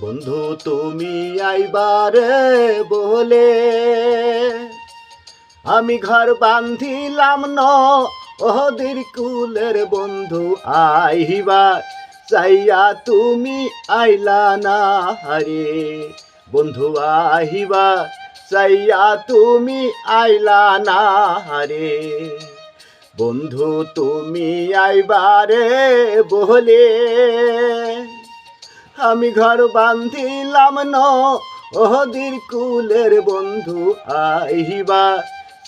বন্ধু, তুমি আইবারে বলে আমি ঘর বান্ধিলাম ন ওহদির কুলের বন্ধু আইবা, চাইয়া তুমি আইলা না হারে। বন্ধু আহিবা চাইয়া তুমি আইলা না হারে। বন্ধু, তুমি আইবারে বলে আমি ঘর বান্ধিলাম ন। ওহদির কুলের বন্ধু আইবা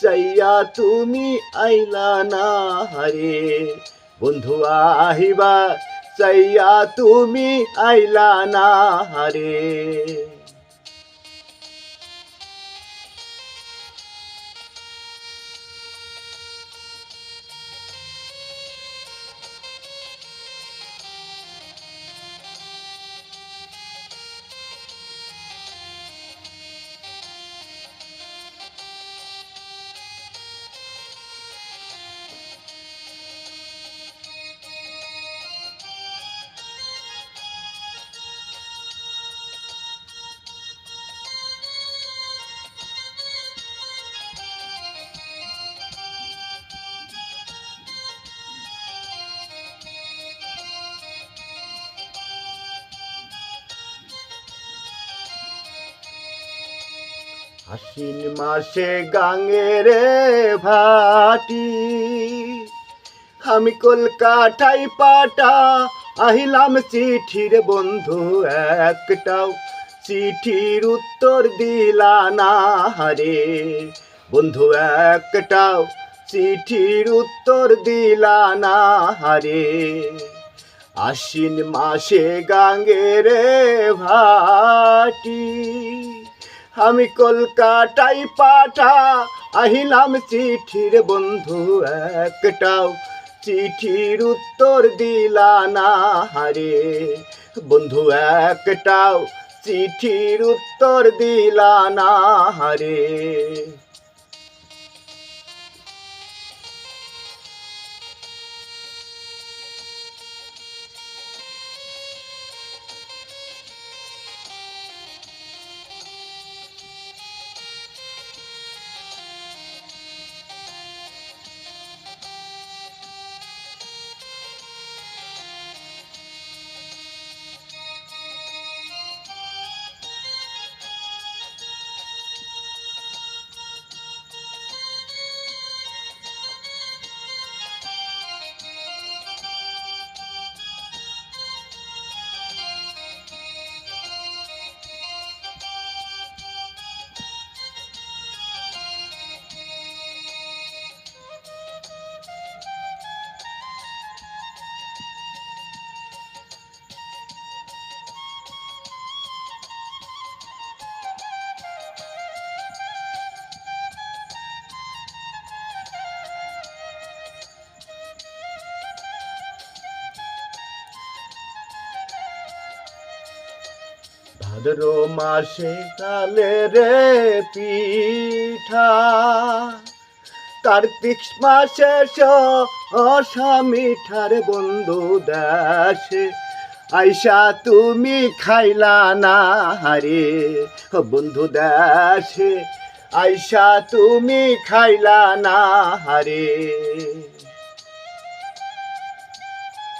চাইয়া তুমি আইলা না হারে। বন্ধু আহিবা, চাইয়া তুমি আইলা না হারে। আশ্বিন মাসে গাঙের ভাটি। আমি কলকাতায় পাটা, আহিলাম চিঠির বন্ধু একটাও। চিঠির উত্তর দিলা না হারে। বন্ধু একটাও, চিঠির উত্তর দিলা না হারে। আশ্বিন মাসে গাঙ্গের ভাটি। আমি কলকাতায় পাঠা, আহিলাম চিঠির বন্ধু একটাও। চিঠির উত্তর দিলা না হারে, বন্ধু একটাও। চিঠির উত্তর দিলা না হারে। ভাদ্র মাসে কালে রে পিঠা। কার্তিক মাসে অসামিঠার বন্ধু দাসে আইসা তুমি খাইলা না হারে বন্ধু দাসে আইসা তুমি খাইলা না হারে।